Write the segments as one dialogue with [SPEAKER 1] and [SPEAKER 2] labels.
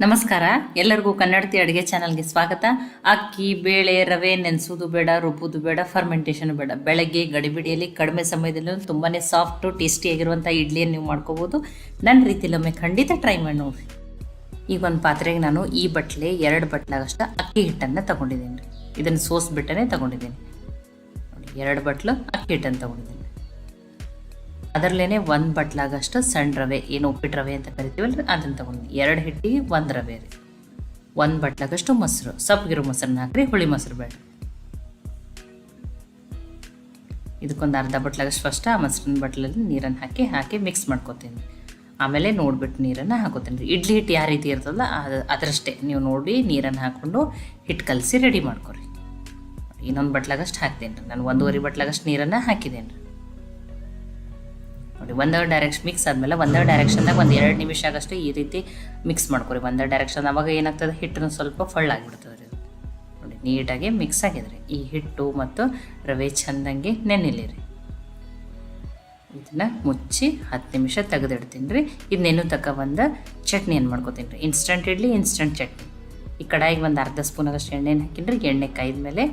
[SPEAKER 1] ನಮಸ್ಕಾರ. ಎಲ್ಲರಿಗೂ ಕನ್ನಡತಿ ಅಡುಗೆ ಚಾನಲ್ಗೆ ಸ್ವಾಗತ. ಅಕ್ಕಿ, ಬೇಳೆ, ರವೆ ನೆನೆಸೋದು ಬೇಡ, ರುಬ್ಬೋದು ಬೇಡ ಫರ್ಮೆಂಟೇಷನ್ ಬೇಡ. ಬೆಳಗ್ಗೆ, ಗಡಿಬಿಡಿಯಲ್ಲಿ, ಕಡಿಮೆ ಸಮಯದಲ್ಲಿ ತುಂಬಾ ಸಾಫ್ಟು ಟೇಸ್ಟಿಯಾಗಿರುವಂಥ ಇಡ್ಲಿಯನ್ನು ನೀವು ಮಾಡ್ಕೋಬೋದು. ನನ್ನ ರೀತಿಲೊಮ್ಮೆ ಖಂಡಿತ ಟ್ರೈ ಮಾಡಿ ನೋಡಿರಿ. ಈಗ ಒಂದು ಪಾತ್ರೆಗೆ ನಾನು ಈ ಬಟ್ಲೆ, ಎರಡು ಬಟ್ಲಾಗಷ್ಟು ಅಕ್ಕಿ ಹಿಟ್ಟನ್ನು ತಗೊಂಡಿದ್ದೀನಿ ಇದನ್ನು ಸೋಸ್ಬಿಟ್ಟನೇ ತಗೊಂಡಿದ್ದೀನಿ. ನೋಡಿ, ಎರಡು ಬಟ್ಲು ಅಕ್ಕಿ ಹಿಟ್ಟನ್ನು ತಗೊಂಡಿದ್ದೀನಿ. ಅದರಲ್ಲೇ ಒಂದು ಬಟ್ಲಾಗಷ್ಟು ಸಣ್ಣ ರವೆ, ಏನು ಉಪ್ಪಿಟ್ಟು ರವೆ ಅಂತ ಕರಿತೀವಲ್ಲ ಅದನ್ನು ತಗೊಂಡು ಎರಡು ಹಿಟ್ಟಿಗೆ ಒಂದು ರವೆ ರೀ. ಒಂದು ಬಟ್ಲಾಗಷ್ಟು ಮೊಸರು ಸಪ್ಪಗಿರೋ ಮೊಸರನ್ನ ಹಾಕ್ರಿ, ಹುಳಿ ಮೊಸರು ಬೇಡ ಇದಕ್ಕೊಂದು ಅರ್ಧ ಬಟ್ಲಾಗಷ್ಟು ಫಸ್ಟ್ ಆ ಮೊಸರಿನ ಬಟ್ಲಲ್ಲಿ ನೀರನ್ನು ಹಾಕಿ ಹಾಕಿ ಮಿಕ್ಸ್ ಮಾಡ್ಕೋತೀನಿ. ಆಮೇಲೆ ನೋಡ್ಬಿಟ್ಟು ನೀರನ್ನು ಹಾಕೋತೀನಿ ರೀ. ಇಡ್ಲಿ ಹಿಟ್ಟು ಯಾವ ರೀತಿ ಇರ್ತದಲ್ಲ, ಅದು ಅದರಷ್ಟೇ. ನೀವು ನೋಡಿ ನೀರನ್ನು ಹಾಕ್ಕೊಂಡು ಹಿಟ್ಟು ಕಲಸಿ ರೆಡಿ ಮಾಡ್ಕೊರಿ. ಇನ್ನೊಂದು ಬಟ್ಲಾಗಷ್ಟು ಹಾಕ್ತೀನಿ ರೀ ನಾನು ಒಂದೂವರೆ ಬಟ್ಲಾಗಷ್ಟು ನೀರನ್ನು ಹಾಕಿದ್ದೇನೆ ರೀ ನೋಡಿ ಒಂದೇ ಡೈರೆಕ್ಷನ್ ಮಿಕ್ಸ್ ಆದಮೇಲೆ ಒಂದೇ ಡೈರೆಕ್ಷನ್ದಾಗ ಒಂದು ಎರಡು ನಿಮಿಷ ಆಗಷ್ಟು ಈ ರೀತಿ ಮಿಕ್ಸ್ ಮಾಡ್ಕೊರಿ. ಒಂದೇ ಡೈರೆಕ್ಷನ್ ಅವಾಗ ಏನಾಗ್ತದೆ? ಹಿಟ್ಟನ್ನು ಸ್ವಲ್ಪ ಫಳ್ಳಾಗಿಬಿಡ್ತದೆ ರೀ. ನೋಡಿ, ನೀಟಾಗಿ ಮಿಕ್ಸ್ ಆಗಿದ್ರಿ ಈ ಹಿಟ್ಟು ಮತ್ತು ರವೆ ಚೆಂದಂಗೆ ನೆನೆಲಿರಿ ಇದನ್ನು ಮುಚ್ಚಿ ಹತ್ತು ನಿಮಿಷ ತೆಗೆದಿಡ್ತೀನಿ ರೀ. ಇದು ನೆನು ತಕ್ಕ ಒಂದು ಚಟ್ನಿ ಏನು ಮಾಡ್ಕೊತೀನಿ ರೀ. Instant idli instant chutney. ಈ ಕಡಾಯಿಗೆ ಒಂದು ಅರ್ಧ ಸ್ಪೂನ್ ಆಗಷ್ಟು ಎಣ್ಣೆನ ಹಾಕಿನಿ ರೀ. ಎಣ್ಣೆ ಕಾಯ್ದ ಮೇಲೆ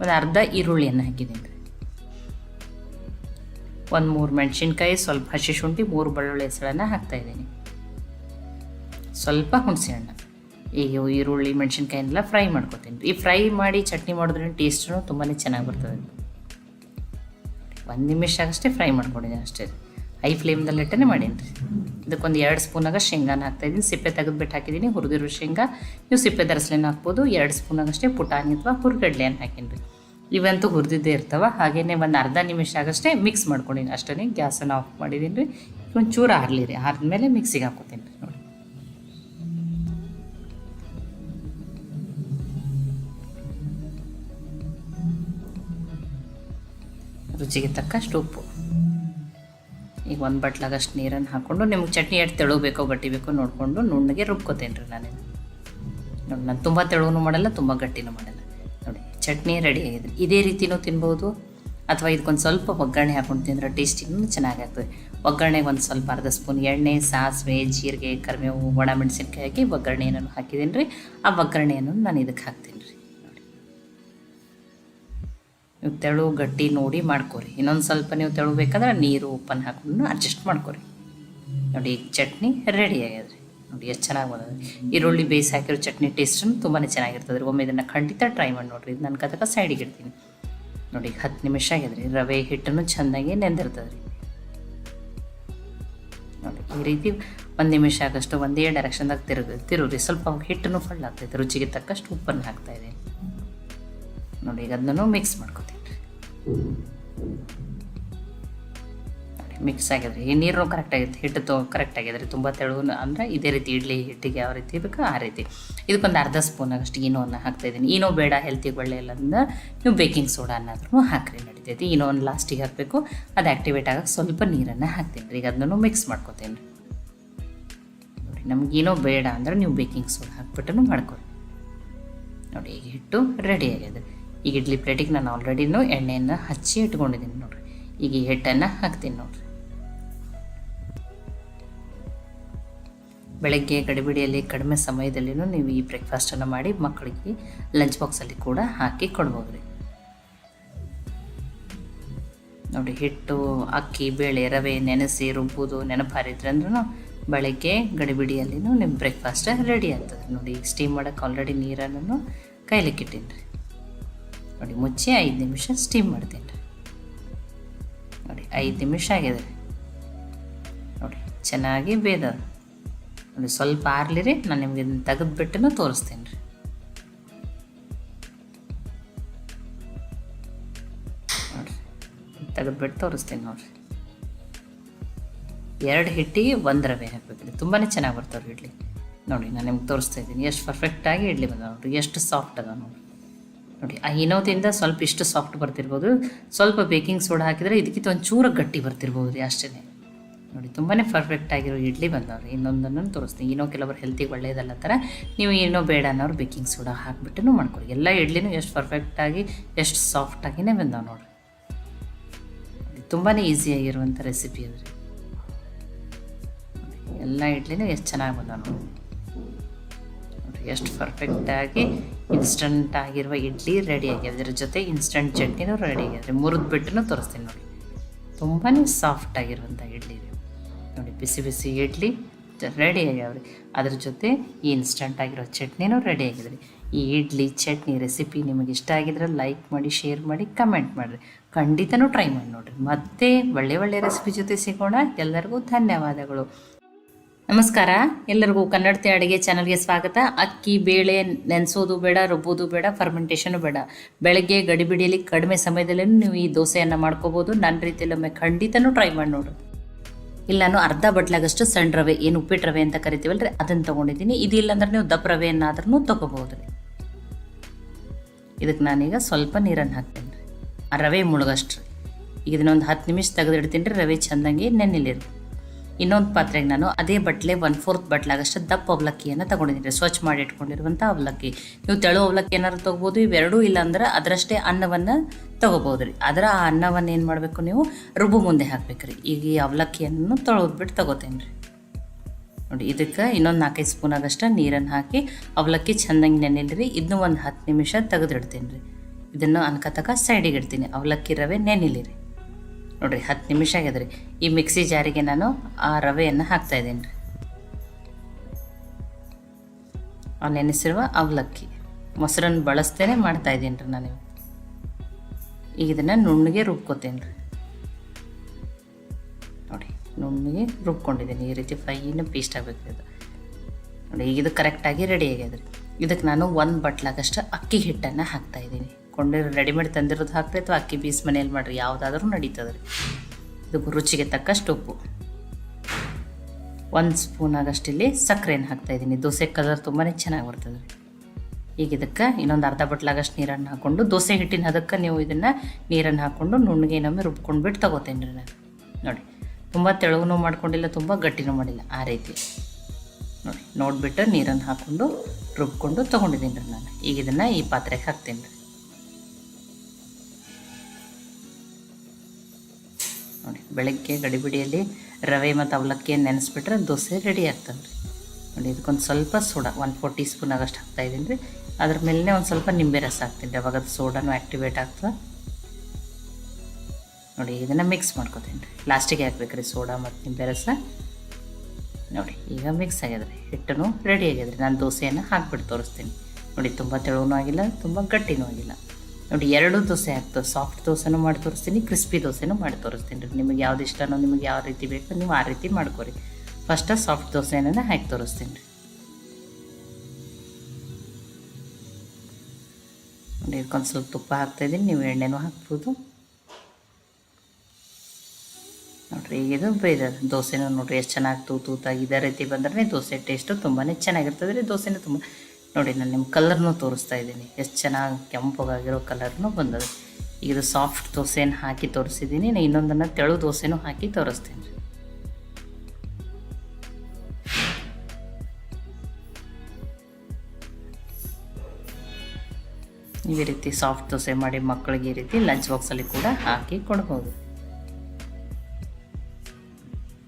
[SPEAKER 1] ಒಂದು ಅರ್ಧ ಈರುಳ್ಳಿಯನ್ನು ಹಾಕಿದ್ದೀನಿ ಒಂದು ಮೂರು ಮೆಣಸಿನ್ಕಾಯಿ, ಸ್ವಲ್ಪ ಹಸಿ ಶುಂಠಿ, ಮೂರು ಬೆಳ್ಳುಳ್ಳಿ ಹೆಸಳನ್ನು ಹಾಕ್ತಾಯಿದ್ದೀನಿ ಸ್ವಲ್ಪ ಹುಣಸೆ ಹಣ್ಣು ಈಗ ಈರುಳ್ಳಿ, ಮೆಣಸಿನ್ಕಾಯಿನೆಲ್ಲ ಫ್ರೈ ಮಾಡ್ಕೊತೀನಿ. ಈ ಫ್ರೈ ಮಾಡಿ ಚಟ್ನಿ ಮಾಡಿದ್ರೆ ಟೇಸ್ಟೂ ತುಂಬಾ ಚೆನ್ನಾಗಿ ಬರ್ತದೆ. ಒಂದು ನಿಮಿಷ ಅಷ್ಟೇ ಫ್ರೈ ಮಾಡ್ಕೊಂಡಿದ್ದೀನಿ ಅಷ್ಟೇ. ಹೈ ಫ್ಲೇಮ್ದಲ್ಲಿ ಇಟ್ಟೇ ಮಾಡೀನಿ. ರೀ ಇದಕ್ಕೊಂದು ಎರಡು ಸ್ಪೂನಾಗ ಶೇಂಗಾನ ಹಾಕ್ತಾಯಿದ್ದೀನಿ ಸಿಪ್ಪೆ ತೆಗೆದುಬಿಟ್ಟು ಹಾಕಿದ್ದೀನಿ. ಹುರಿದಿರೋ ಶೇಂಗಾ, ನೀವು ಸಿಪ್ಪೆ ದರಸ್ಲೇನು ಹಾಕ್ಬೋದು. ಎರಡು ಸ್ಪೂನಾಗಷ್ಟೇ ಪುಟಾಣಿ ಅಥವಾ ಹುರ್ಗಡ್ಲೆಯನ್ನು ಹಾಕೀನಿ ರೀ ಇವಂತೂ ಹುರಿದಿದ್ದೇ ಇರ್ತಾವ. ಹಾಗೇನೆ ಒಂದು ಅರ್ಧ ನಿಮಿಷ ಆಗಷ್ಟೇ ಮಿಕ್ಸ್ ಮಾಡ್ಕೊಂಡಿನಿ. ಅಷ್ಟೇ ಗ್ಯಾಸನ್ನು ಆಫ್ ಮಾಡಿದ್ದೀನಿ ರೀ ಒಂಚೂರು ಚೂರು ಆರಲಿ ರೀ. ಆದ್ಮೇಲೆ ಮಿಕ್ಸಿಗೆ ಹಾಕೋತೀನಿ ರೀ ನೋಡಿ. ರುಚಿಗೆ ತಕ್ಕಷ್ಟು ಉಪ್ಪು. ಈಗ ಒಂದು ಬಟ್ಲಾಗಷ್ಟು ನೀರನ್ನು ಹಾಕ್ಕೊಂಡು ನಿಮ್ಗೆ ಚಟ್ನಿ ಎಷ್ಟು ತೆಳು ಬೇಕೋ ಗಟ್ಟಿ ಬೇಕೋ ನೋಡಿಕೊಂಡು ನುಣ್ಣಗೆ ರುಬ್ಕೋತೇನೆ ರೀ ನಾನು. ನೋಡಿ, ನಾನು ತುಂಬ ತೆಳುವೂ ಮಾಡಲ್ಲ, ತುಂಬ ಗಟ್ಟಿನೂ ಮಾಡಲ್ಲ. ಚಟ್ನಿ ರೆಡಿ ಆಗಿದೆ. ಇದೇ ರೀತಿನೂ ತಿನ್ಬೋದು. ಅಥವಾ ಇದಕ್ಕೊಂದು ಸ್ವಲ್ಪ ಒಗ್ಗರಣೆ ಹಾಕೊಂಡು ತಿಂದರೆ ಟೇಸ್ಟ್ ಇನ್ನೂ ಚೆನ್ನಾಗಾಗ್ತದೆ. ಒಗ್ಗರಣೆಗೆ ಒಂದು ಸ್ವಲ್ಪ ಅರ್ಧ ಸ್ಪೂನ್ ಎಣ್ಣೆ, ಸಾಸಿವೆ, ಜೀರಿಗೆ, ಕರಿಬೇವು ಒಣ ಮೆಣಸಿನ್ಕಾಯಿ ಹಾಕಿ ಒಗ್ಗರಣೆಯನ್ನು ಹಾಕಿದ್ದೀನಿ ರೀ. ಆ ಒಗ್ಗರಣೆಯನ್ನು ನಾನು ಇದಕ್ಕೆ ಹಾಕ್ತೀನಿ ರೀ. ನೋಡಿ. ನೀವು ತೆಳು ಗಟ್ಟಿ ನೋಡಿ ಮಾಡ್ಕೊರಿ. ಇನ್ನೊಂದು ಸ್ವಲ್ಪ ನೀವು ತೆಳು ಬೇಕಾದ್ರೆ ನೀರು, ಉಪ್ಪನ್ನು ಹಾಕೊಂಡು ಅಡ್ಜಸ್ಟ್ ಮಾಡ್ಕೊರಿ. ನೋಡಿ, ಈಗ ಚಟ್ನಿ ರೆಡಿ ಆಗ್ಯದ ರೀ ನೋಡಿ, ಎಷ್ಟು ಚೆನ್ನಾಗಿ ಬಂದದ ಈರುಳ್ಳಿ ಬೇಯಿಸಿ ಹಾಕಿರೋ ಚಟ್ನಿ ಟೇಸ್ಟನ್ನು ತುಂಬಾ ಚೆನ್ನಾಗಿರ್ತದೆ. ಒಮ್ಮೆ ಇದನ್ನು ಖಂಡಿತ ಟ್ರೈ ಮಾಡಿ ನೋಡಿರಿ. ಇದು ನನ್ನ ಕದಕ ಸೈಡಿಗೆ ಇಡ್ತೀನಿ. ನೋಡಿ ಹತ್ತು ನಿಮಿಷ ಆಗ್ಯದ ರೀ. ರವೆ ಹಿಟ್ಟನ್ನು ಚೆನ್ನಾಗಿ ನೆಂದಿರ್ತದೆ ರೀ. ನೋಡಿ, ಈ ರೀತಿ ಒಂದು ನಿಮಿಷ ಆಗಷ್ಟು ಒಂದೇ ಡೈರೆಕ್ಷನ್ದಾಗ ತಿರುಗಿ, ತಿರುಗ್ರಿ. ಸ್ವಲ್ಪ ಹಿಟ್ಟನ್ನು ಫಳ್ಳಾಗ್ತೈತೆ ರುಚಿಗೆ ತಕ್ಕಷ್ಟು ಉಪ್ಪನ್ನು ಹಾಕ್ತಾಯಿದ್ದೀನಿ ನೋಡಿ, ಈಗ ಅದನ್ನು ಮಿಕ್ಸ್ ಮಾಡ್ಕೊತೀನಿ. ಮಿಕ್ಸ್ ಆಗಿದ್ರಿ ಈ ನೀರು ಕರೆಕ್ಟ್ ಆಗೈತೆ ಹಿಟ್ಟು ತೊ ಆಗಿದ್ರಿ ತುಂಬ ತೆಳು ಅಂದರೆ ಇದೇ ರೀತಿ ಇಡ್ಲಿ, ಹಿಟ್ಟಿಗೆ ಯಾವ ರೀತಿ ಬೇಕು ಆ ರೀತಿ. ಇದಕ್ಕೊಂದು ಅರ್ಧ ಸ್ಪೂನ್ ಆಗಷ್ಟು ಈನೋವನ್ನು ಹಾಕ್ತಾಯಿದ್ದೀನಿ ಏನೋ ಬೇಡ ಹೆಲ್ತಿಗೆ ಒಳ್ಳೆ ಇಲ್ಲ ಅಂದ್ರೆ ನೀವು ಬೇಕಿಂಗ್ ಸೋಡಾ ಅನ್ನೋದ್ರೂ ಹಾಕ್ರಿ ನಡಿತೈತಿ. ಒಂದು ಲಾಸ್ಟಿಗೆ ಹಾಕಬೇಕು. ಅದು ಆ್ಯಕ್ಟಿವೇಟ್ ಆಗೋಕ್ಕೆ ಸ್ವಲ್ಪ ನೀರನ್ನು ಹಾಕ್ತೀನಿ. ರೀ ಈಗ ಅದನ್ನು ಮಿಕ್ಸ್ ಮಾಡ್ಕೋತೀನಿ. ನೋಡಿ ನಮಗೇನೋ ಏನೋ ಬೇಡ ಅಂದ್ರೆ ನೀವು ಬೇಕಿಂಗ್ ಸೋಡಾ ಹಾಕ್ಬಿಟ್ಟು ಮಾಡ್ಕೊರಿ ನೋಡಿ, ಈಗ ಹಿಟ್ಟು ರೆಡಿ ಆಗಿದೆ. ಈಗ ಇಡ್ಲಿ ಪ್ಲೇಟಿಗೆ ನಾನು ಆಲ್ರೆಡಿನೂ ಎಣ್ಣೆಯನ್ನು ಹಚ್ಚಿ ಇಟ್ಕೊಂಡಿದ್ದೀನಿ ನೋಡಿರಿ. ಈಗ ಈ ಹಿಟ್ಟನ್ನು ಹಾಕ್ತೀನಿ ನೋಡಿರಿ. ಬೆಳಗ್ಗೆ ಗಡಿಬಿಡಿಯಲ್ಲಿ ಕಡಿಮೆ ಸಮಯದಲ್ಲಿನೂ ನೀವು ಈ ಬ್ರೇಕ್ಫಾಸ್ಟನ್ನು ಮಾಡಿ ಮಕ್ಕಳಿಗೆ ಲಂಚ್ ಬಾಕ್ಸಲ್ಲಿ ಕೂಡ ಹಾಕಿ ಕೊಡ್ಬೋದು ರೀ ನೋಡಿ, ಹಿಟ್ಟು, ಅಕ್ಕಿ, ಬೇಳೆ, ರವೆ, ನೆನೆಸಿ, ರುಬ್ಬೋದು ನೆನಪಾರಿದ್ರೆ ಅಂದ್ರೂ ಬೆಳಗ್ಗೆ ಗಡಿಬಿಡಿಯಲ್ಲಿನೂ ನಿಮ್ಮ ಬ್ರೇಕ್ಫಾಸ್ಟ್ ರೆಡಿ ಆಗ್ತದೆ. ನೋಡಿ ಈಗ ಸ್ಟೀಮ್ ಮಾಡೋಕ್ಕೆ ಆಲ್ರೆಡಿ ನೀರನ್ನು ಕೈಲಿಕ್ಕೆ ಇಟ್ಟೀನಿ ರೀ ನೋಡಿ, ಮುಚ್ಚಿ ಐದು ನಿಮಿಷ ಸ್ಟೀಮ್ ಮಾಡ್ತೀನಿ. ರೀ ನೋಡಿ, ಐದು ನಿಮಿಷ ಆಗಿದೆ. ನೋಡಿ, ಚೆನ್ನಾಗಿ ಬೇದ. ನೋಡಿ, ಸ್ವಲ್ಪ ಆರ್ಲಿ ರೀ ನಾನು ನಿಮ್ಗೆ ಇದನ್ನು ತೆಗೆದುಬಿಟ್ಟು ತೋರಿಸ್ತೀನಿ ರೀ. ನೋಡಿರಿ, ತೆಗೆದುಬಿಟ್ಟು ತೋರಿಸ್ತೀನಿ ನೋಡ್ರಿ. ಎರಡು ಹಿಟ್ಟಿಗೆ ಒಂದು ರವೆ ಹಾಕ್ಬೇಕ್ರಿ. ತುಂಬಾ ಚೆನ್ನಾಗಿ ಬರ್ತಾವ್ರಿ ಇಡ್ಲಿ. ನೋಡಿ, ನಾನು ನಿಮ್ಗೆ ತೋರಿಸ್ತಾ ಇದ್ದೀನಿ. ಎಷ್ಟು ಪರ್ಫೆಕ್ಟಾಗಿ ಇಡ್ಲಿ ಬಂದ ನೋಡಿರಿ. ಎಷ್ಟು ಸಾಫ್ಟ್ ಅದ ನೋಡಿ ನೋಡಿ, ಆ ಇನೋದಿಂದ ಸ್ವಲ್ಪ ಇಷ್ಟು ಸಾಫ್ಟ್ ಬರ್ತಿರ್ಬೋದು. ಸ್ವಲ್ಪ ಬೇಕಿಂಗ್ ಸೋಡಾ ಹಾಕಿದರೆ ಇದಕ್ಕಿಂತ ಒಂದು ಚೂರು ಗಟ್ಟಿ ಬರ್ತಿರ್ಬೋದು ರೀ ಅಷ್ಟೇ ನೋಡಿ ತುಂಬಾ ಪರ್ಫೆಕ್ಟ್ ಆಗಿರೋ ಇಡ್ಲಿ ಬಂದವ್ರಿ. ಇನ್ನೊಂದನ್ನು ತೋರಿಸ್ತೀನಿ. ಏನೋ ಕೆಲವರು ಹೆಲ್ತಿಗೆ ಒಳ್ಳೆಯದಲ್ಲ ಥರ ನೀವು ಏನೋ ಬೇಡ ಅನ್ನೋರು ಬೇಕಿಂಗ್ ಸೋಡಾ ಹಾಕ್ಬಿಟ್ಟು ಮಾಡ್ಕೊಡಿ. ಎಲ್ಲ ಇಡ್ಲಿನೂ ಎಷ್ಟು ಪರ್ಫೆಕ್ಟಾಗಿ ಎಷ್ಟು ಸಾಫ್ಟಾಗಿಯೇ ಬಂದಾವೆ ನೋಡಿರಿ. ತುಂಬಾ ಈಸಿಯಾಗಿರುವಂಥ ರೆಸಿಪಿ ರೀ. ಎಲ್ಲ ಇಡ್ಲಿನೂ ಎಷ್ಟು ಚೆನ್ನಾಗಿ ಬಂದಾವೆ ನೋಡಿ, ಎಷ್ಟು ಪರ್ಫೆಕ್ಟಾಗಿ ಇನ್ಸ್ಟಂಟ್ ಆಗಿರುವ ಇಡ್ಲಿ ರೆಡಿ ಆಗಿದೆ. ಇದ್ರ ಜೊತೆ ಇನ್ಸ್ಟಂಟ್ ಚಟ್ನಿನೂ ರೆಡಿ ಆಗಿದೆ. ರೀ ತೋರಿಸ್ತೀನಿ ನೋಡಿ. ತುಂಬಾ ಸಾಫ್ಟ್ ಆಗಿರುವಂಥ ಇಡ್ಲಿ ಬಿಸಿ ಬಿಸಿ ಇಡ್ಲಿ ರೆಡಿ ಆಗ್ಯಾವ್ರಿ. ಅದ್ರ ಜೊತೆ ಈ ಇನ್ಸ್ಟಂಟ್ ಆಗಿರೋ ಚಟ್ನಿನೂ ರೆಡಿ ಆಗಿದ್ರಿ. ಈ ಇಡ್ಲಿ, ಚಟ್ನಿ ರೆಸಿಪಿ ನಿಮಗೆ ಇಷ್ಟ ಆಗಿದ್ರೆ ಲೈಕ್ ಮಾಡಿ ಶೇರ್ ಮಾಡಿ ಕಮೆಂಟ್ ಮಾಡಿರಿ. ಖಂಡಿತನೂ ಟ್ರೈ ಮಾಡಿ ನೋಡಿರಿ. ಮತ್ತೆ ಒಳ್ಳೆ ಒಳ್ಳೆ ರೆಸಿಪಿ ಜೊತೆ ಸಿಗೋಣ. ಎಲ್ಲರಿಗೂ ಧನ್ಯವಾದಗಳು. ನಮಸ್ಕಾರ. ಎಲ್ಲರಿಗೂ ಕನ್ನಡತಿ ಅಡುಗೆ ಚಾನಲ್ಗೆ ಸ್ವಾಗತ. ಅಕ್ಕಿ, ಬೇಳೆ, ನೆನೆಸೋದು ಬೇಡ, ರುಬ್ಬೋದು ಬೇಡ ಫರ್ಮೆಂಟೇಷನು ಬೇಡ. ಬೆಳಗ್ಗೆ ಗಡಿಬಿಡಿಯಲ್ಲಿ ಕಡಿಮೆ ಸಮಯದಲ್ಲಿ ನೀವು ಈ ದೋಸೆಯನ್ನು ಮಾಡ್ಕೋಬೋದು. ನನ್ನ ರೀತಿಯಲ್ಲಿ ಒಮ್ಮೆ ಖಂಡಿತನೂ ಟ್ರೈ ಮಾಡಿ ನೋಡ್ರಿ. ಇಲ್ಲಿ ಅರ್ಧ ಬಟ್ಲಾಗಷ್ಟು ಸಣ್ಣ ರವೆ, ಏನು ಉಪ್ಪಿಟ್ಟು ರವೆ ಅಂತ ಕರಿತೀವಲ್ರಿ? ಅದನ್ನು ತೊಗೊಂಡಿದ್ದೀನಿ. ಇದು ಅಂದ್ರೆ ನೀವು ದಪ್ಪ ರವೆಯನ್ನಾದ್ರೂ ತೊಗೋಬೋದು ರೀ. ಇದಕ್ಕೆ ನಾನೀಗ ಸ್ವಲ್ಪ ನೀರನ್ನು ಹಾಕ್ತೀನಿ ರೀ ಆ ರವೆ ಮುಳುಗಷ್ಟು ರೀ ಈಗ ಇದನ್ನೊಂದು ಹತ್ತು ನಿಮಿಷ ತೆಗೆದಿಡ್ತೀನಿ ರೀ. ರವೆ ಚೆಂದಂಗೆ ನೆನೆಲಿರಿ ಇನ್ನೊಂದು ಪಾತ್ರೆಗೆ ನಾನು ಅದೇ ಬಟ್ಲೆ ಒನ್ ಫೋರ್ತ್ ಬಟ್ಲಾಗಷ್ಟು ದಪ್ಪ ಅವಲಕ್ಕಿಯನ್ನು ತಗೊಂಡಿದ್ದೀನಿ. ಸ್ವಚ್ಛ ಮಾಡಿ ಇಟ್ಕೊಂಡಿರುವಂಥ ಅವಲಕ್ಕಿ. ನೀವು ತೆಳು ಅವಲಕ್ಕಿ ಏನಾದ್ರು ತೊಗೋಬೋದು ಇವೆರಡೂ ಇಲ್ಲ ಅಂದ್ರೆ ಅದರಷ್ಟೇ ಅನ್ನವನ್ನು ತಗೋಬೋದು ರೀ. ಅದರ ಆ ಅನ್ನವನ್ನು ಏನು ಮಾಡಬೇಕು ನೀವು? ರುಬ್ಬು ಮುಂದೆ ಹಾಕ್ಬೇಕು ರೀ. ಈಗ ಈ ಅವಲಕ್ಕಿಯನ್ನು ತೊಳೆದ್ಬಿಟ್ಟು ತಗೋತೇನೆ ರೀ. ನೋಡಿ, ಇದಕ್ಕೆ ಇನ್ನೊಂದು ನಾಲ್ಕೈದು ಸ್ಪೂನ್ ಆಗಷ್ಟು ನೀರನ್ನು ಹಾಕಿ ಅವಲಕ್ಕಿ ಚೆಂದಂಗೆ ನೆನೆಲ್ರಿ ಇದನ್ನು ಒಂದು ಹತ್ತು ನಿಮಿಷ ತೆಗೆದಿಡ್ತೀನಿ ರೀ. ಇದನ್ನು ಅನ್ಕತಕ ಸೈಡಿಗೆ ಇಡ್ತೀನಿ. ಅವಲಕ್ಕಿ ರವೆ ನೆನಿಲಿ ರೀ. ನೋಡಿರಿ ಹತ್ತು ನಿಮಿಷ ಆಗ್ಯದ ರೀ. ಈ ಮಿಕ್ಸಿ ಜಾರಿಗೆ ನಾನು ಆ ರವೆಯನ್ನು ಹಾಕ್ತಾ ಇದ್ದೀನಿ ರೀ. ಆ ನೆನೆಸಿರುವ ಅವಲಕ್ಕಿ. ಮೊಸರನ್ನು ಬಳಸ್ತೇನೆ, ಮಾಡ್ತಾ ಇದ್ದೀನಿ ರೀ ನಾನು ಈಗ ಇದನ್ನು ನುಣ್ಣಗೆ ರುಬ್ಕೋತೀನಿ ರೀ. ನೋಡಿ, ನುಣ್ಣಗೆ ರುಬ್ಕೊಂಡಿದ್ದೀನಿ. ಈ ರೀತಿ ಫೈನ್ ಪೇಸ್ಟ್ ಆಗಬೇಕು ಇದು. ನೋಡಿ, ಈಗ ಇದು ಕರೆಕ್ಟಾಗಿ ರೆಡಿ ಆಗ್ಯದ ಇದಕ್ಕೆ ನಾನು ಒಂದು ಬಟ್ಲಾಗಷ್ಟು ಅಕ್ಕಿ ಹಿಟ್ಟನ್ನು ಹಾಕ್ತಾ ಇದ್ದೀನಿ. ಕೊಂಡಿರೋ ರೆಡಿಮೇಡ್ ತಂದಿರೋದು ಹಾಕ್ರಿ ಅಥವಾ ಅಕ್ಕಿ ಬೀಸ್ ಮನೇಲಿ ಮಾಡಿರಿ, ಯಾವುದಾದ್ರೂ ನಡೀತದೆ ಇದಕ್ಕೆ ರುಚಿಗೆ ತಕ್ಕಷ್ಟು ಉಪ್ಪು. ಒಂದು ಸ್ಪೂನ್ ಆಗಷ್ಟು ಇಲ್ಲಿ ಸಕ್ಕರೆಯನ್ನು ಹಾಕ್ತಾ ಇದ್ದೀನಿ. ದೋಸೆ ಕಲರ್ ತುಂಬಾ ಚೆನ್ನಾಗಿ ಬರ್ತದೆ ಈಗ ಇದಕ್ಕೆ ಇನ್ನೊಂದು ಅರ್ಧ ಬಟ್ಲಾಗಷ್ಟು ನೀರನ್ನು ಹಾಕ್ಕೊಂಡು ದೋಸೆ ಹಿಟ್ಟಿನ ಅದಕ್ಕೆ ನೀವು ಇದನ್ನು ನೀರನ್ನು ಹಾಕ್ಕೊಂಡು ನುಣ್ಣಗೆ ಇನ್ನೊಮ್ಮೆ ರುಬ್ಕೊಂಡು ಬಿಟ್ಟು ತಗೋತೇನೆ ರೀ ನಾನು. ನೋಡಿ, ತುಂಬ ತೆಳುಗೂ ಮಾಡ್ಕೊಂಡಿಲ್ಲ, ತುಂಬ ಗಟ್ಟಿನೂ ಮಾಡಿಲ್ಲ, ಆ ರೀತಿ. ನೋಡಿ, ನೋಡಿಬಿಟ್ಟು ನೀರನ್ನು ಹಾಕ್ಕೊಂಡು ರುಬ್ಕೊಂಡು ತೊಗೊಂಡಿದ್ದೀನಿ ರೀ ನಾನು. ಈಗ ಇದನ್ನು ಈ ಪಾತ್ರೆಗೆ ಹಾಕ್ತೀನಿ ರೀ. ಬೆಳಗ್ಗೆ ಗಡಿಬಿಡಿಯಲ್ಲಿ ರವೆ ಮತ್ತು ಅವಲಕ್ಕಿಯನ್ನು ನೆನೆಸ್ಬಿಟ್ರೆ ದೋಸೆ ರೆಡಿ ಆಗ್ತದೆ ರೀ ನೋಡಿ, ಇದಕ್ಕೊಂದು ಸ್ವಲ್ಪ soda one four teaspoon ಆಗಷ್ಟು ಹಾಕ್ತಾಯಿದ್ದೀನಿ ರೀ. ಅದ್ರ ಮೇಲೆ ಒಂದು ಸ್ವಲ್ಪ ನಿಂಬೆ ರಸ ಹಾಕ್ತೀನಿ ರೀ. ಅವಾಗ ಅದು ಸೋಡಾನು ಆ್ಯಕ್ಟಿವೇಟ್ ಆಗ್ತದೆ. ನೋಡಿ, ಇದನ್ನು ಮಿಕ್ಸ್ ಮಾಡ್ಕೊತೀನಿ ರೀ. ಲಾಸ್ಟಿಗೆ ಹಾಕ್ಬೇಕು ರೀ ಸೋಡಾ ಮತ್ತು ನಿಂಬೆ ರಸ. ನೋಡಿ, ಈಗ ಮಿಕ್ಸ್ ಆಗ್ಯದ್ರಿ. ಹಿಟ್ಟನು ರೆಡಿ ಆಗ್ಯದ್ರಿ. ನಾನು ದೋಸೆಯನ್ನು ಹಾಕ್ಬಿಟ್ಟು ತೋರಿಸ್ತೀನಿ. ನೋಡಿ, ತುಂಬ ತೆಳುವೂ ಆಗಿಲ್ಲ, ತುಂಬ ಗಟ್ಟಿನೂ ಆಗಿಲ್ಲ. ನೋಡಿ, ಎರಡು ದೋಸೆ ಆಗ್ತದೆ ಸಾಫ್ಟ್ ದೋಸೆನೂ ಮಾಡಿ ತೋರಿಸ್ತೀನಿ ಕ್ರಿಸ್ಪಿ ದೋಸೆನೂ ಮಾಡಿ ತೋರಿಸ್ತೀನಿ ರೀ. ನಿಮಗೆ ಯಾವ್ದು ಇಷ್ಟನೋ ನಿಮಗೆ ಯಾವ ರೀತಿ ಬೇಕು ನೀವು ಆ ರೀತಿ ಮಾಡ್ಕೊರಿ. ಫಸ್ಟ್ ಸಾಫ್ಟ್ ದೋಸೆನ ಹಾಕಿ ತೋರಿಸ್ತೀನಿ ರೀ. ನೋಡಿ ಇದಕ್ಕೊಂದು ಸ್ವಲ್ಪ ತುಪ್ಪ ಹಾಕ್ತಾಯಿದ್ದೀನಿ ನೀವು ಎಣ್ಣೆನೂ ಹಾಕ್ಬೋದು. ನೋಡ್ರಿ ಈಗ ಇದು ಬೇಯ್ದ ದೋಸೆನೂ ನೋಡ್ರಿ, ಎಷ್ಟು ಚೆನ್ನಾಗಿ ತೂ ತೂತಾಗಿ ಇದೇ. ರೀತಿ ಬಂದ್ರೆ ದೋಸೆ ಟೇಸ್ಟು ತುಂಬಾ ಚೆನ್ನಾಗಿರ್ತದೆ ರೀ, ದೋಸೆನೂ ತುಂಬ ನೋಡಿ, ನಾನು ನಿಮ್ಮ ಕಲರ್ನೂ ತೋರಿಸ್ತಾ ಇದ್ದೀನಿ. ಎಷ್ಟು ಚೆನ್ನಾಗಿ ಕೆಂಪಗಾಗಿರೋ ಕಲರ್ನೂ ಬಂದದೆ. ಈಗ ಇದು ಸಾಫ್ಟ್ ದೋಸೆನ ಹಾಕಿ ತೋರಿಸಿದ್ದೀನಿ ನಾನು ಇನ್ನೊಂದನ್ನು ತೆಳು ದೋಸೆನೂ ಹಾಕಿ ತೋರಿಸ್ತೀನಿ. ಈ ರೀತಿ ಸಾಫ್ಟ್ ದೋಸೆ ಮಾಡಿ ಮಕ್ಕಳಿಗೆ ಈ ರೀತಿ ಲಂಚ್ ಬಾಕ್ಸಲ್ಲಿ ಕೂಡ ಹಾಕಿ ಕೊಡ್ಬೋದು.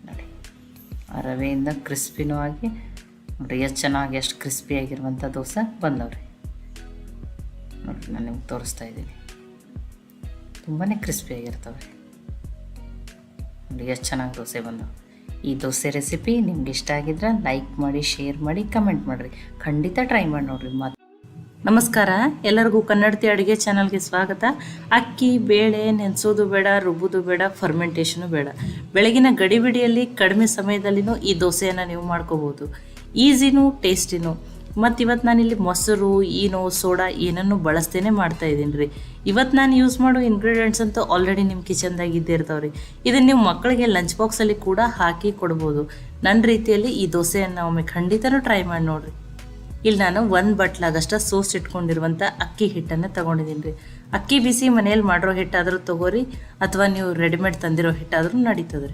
[SPEAKER 1] ನೋಡಿ ರವೆಯಿಂದ ಕ್ರಿಸ್ಪಿನೂ ಆಗಿ ನೋಡಿರಿ, ಎಷ್ಟು ಚೆನ್ನಾಗಿ, ಎಷ್ಟು ಕ್ರಿಸ್ಪಿಯಾಗಿರುವಂಥ ದೋಸೆ ಬಂದವ್ರಿ. ನೋಡಿರಿ, ನಾನು ನಿಮ್ಗೆ ತೋರಿಸ್ತಾ ಇದ್ದೀನಿ. ತುಂಬಾ ಕ್ರಿಸ್ಪಿಯಾಗಿರ್ತವೆ ನೋಡಿ ಎಷ್ಟು ಚೆನ್ನಾಗಿ ದೋಸೆ ಬಂದವು ಈ ದೋಸೆ ರೆಸಿಪಿ ನಿಮ್ಗೆ ಇಷ್ಟ ಆಗಿದ್ರೆ ಲೈಕ್ ಮಾಡಿ ಶೇರ್ ಮಾಡಿ ಕಮೆಂಟ್ ಮಾಡಿರಿ. ಖಂಡಿತ ಟ್ರೈ ಮಾಡಿ ನೋಡಿರಿ ಮತ್ತು ನಮಸ್ಕಾರ, ಎಲ್ಲರಿಗೂ ಕನ್ನಡತಿ ಅಡುಗೆ ಚಾನಲ್ಗೆ ಸ್ವಾಗತ. ಅಕ್ಕಿ, ಬೇಳೆ, ನೆನೆಸೋದು ಬೇಡ, ರುಬ್ಬೋದು ಬೇಡ ಫರ್ಮೆಂಟೇಷನು ಬೇಡ. ಬೆಳಗಿನ ಗಡಿಬಿಡಿಯಲ್ಲಿ ಕಡಿಮೆ ಸಮಯದಲ್ಲಿನೂ ಈ ದೋಸೆಯನ್ನು ನೀವು ಮಾಡ್ಕೋಬೋದು. ಈಸಿನೂ ಟೇಸ್ಟಿನೂ. ಮತ್ತು ಇವತ್ತು ನಾನಿಲ್ಲಿ ಮೊಸರು, ಈನೋ, ಸೋಡಾ ಏನನ್ನು ಬಳಸ್ತೇನೆ ಮಾಡ್ತಾ ಇದ್ದೀನಿ ರೀ. ಇವತ್ತು ನಾನು ಯೂಸ್ ಮಾಡೋ ಇಂಗ್ರೀಡಿಯೆಂಟ್ಸ್ ಅಂತೂ ಆಲ್ರೆಡಿ ನಿಮ್ಮ ಕಿಚನ್ದಾಗ ಇದ್ದೇ ಇರ್ತಾವೆ ರೀ. ಇದನ್ನು ನೀವು ಮಕ್ಕಳಿಗೆ ಲಂಚ್ ಬಾಕ್ಸಲ್ಲಿ ಕೂಡ ಹಾಕಿ ಕೊಡ್ಬೋದು. ನನ್ನ ರೀತಿಯಲ್ಲಿ ಈ ದೋಸೆಯನ್ನು ಒಮ್ಮೆ ಖಂಡಿತನೂ ಟ್ರೈ ಮಾಡಿ ನೋಡಿರಿ. ಇಲ್ಲಿ ನಾನು ಒಂದು ಬಟ್ಲಾಗಷ್ಟು ಸೋಸ್ ಇಟ್ಕೊಂಡಿರುವಂಥ ಅಕ್ಕಿ ಹಿಟ್ಟನ್ನು ತೊಗೊಂಡಿದ್ದೀನಿ ರೀ. ಅಕ್ಕಿ ಬಿಸಿ ಮನೆಯಲ್ಲಿ ಮಾಡಿರೋ ಹಿಟ್ಟಾದರೂ ತೊಗೋರಿ, ಅಥವಾ ನೀವು ರೆಡಿಮೇಡ್ ತಂದಿರೋ ಹಿಟ್ಟಾದರೂ ನಡೀತದೆ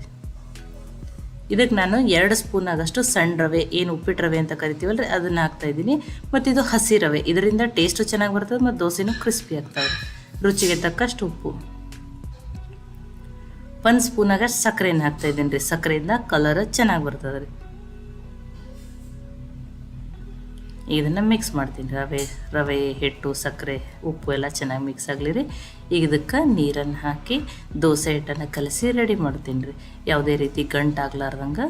[SPEAKER 1] ಇದಕ್ಕೆ ನಾನು ಎರಡು ಸ್ಪೂನ್ ಆದಷ್ಟು ಸಣ್ಣ ರವೆ, ಏನು ಉಪ್ಪಿಟ್ಟು ರವೆ ಅಂತ ಕರಿತೀವಲ್ಲ ಅದನ್ನು ಹಾಕ್ತಾಯಿದ್ದೀನಿ ಮತ್ತು ಇದು ಹಸಿ ರವೆ, ಇದರಿಂದ ಟೇಸ್ಟು ಚೆನ್ನಾಗಿ ಬರ್ತದೆ ಮತ್ತು ದೋಸೆನೂ ಕ್ರಿಸ್ಪಿ ಆಗ್ತವೆ ರುಚಿಗೆ ತಕ್ಕಷ್ಟು ಉಪ್ಪು. ಒಂದು ಸ್ಪೂನಾಗಷ್ಟು ಸಕ್ಕರೆನ ಹಾಕ್ತಾಯಿದ್ದೀನಿ ರೀ ಸಕ್ಕರೆಯಿಂದ ಕಲರ್ ಚೆನ್ನಾಗಿ ಬರ್ತದೆ ರೀ ಇದನ್ನು ಮಿಕ್ಸ್ ಮಾಡ್ತೀನಿ, ರವೆ ರವೆ, ಹಿಟ್ಟು, ಸಕ್ಕರೆ, ಉಪ್ಪು ಎಲ್ಲ ಚೆನ್ನಾಗಿ ಮಿಕ್ಸ್ ಆಗಲಿ ರೀ. ಈಗ ಇದಕ್ಕೆ ನೀರನ್ನು ಹಾಕಿ ದೋಸೆ ಹಿಟ್ಟನ್ನು ಕಲಸಿ ರೆಡಿ ಮಾಡ್ತೀನಿ ರೀ. ಯಾವುದೇ ರೀತಿ ಗಂಟಾಗ್ಲಾರ್ದಂಗೆ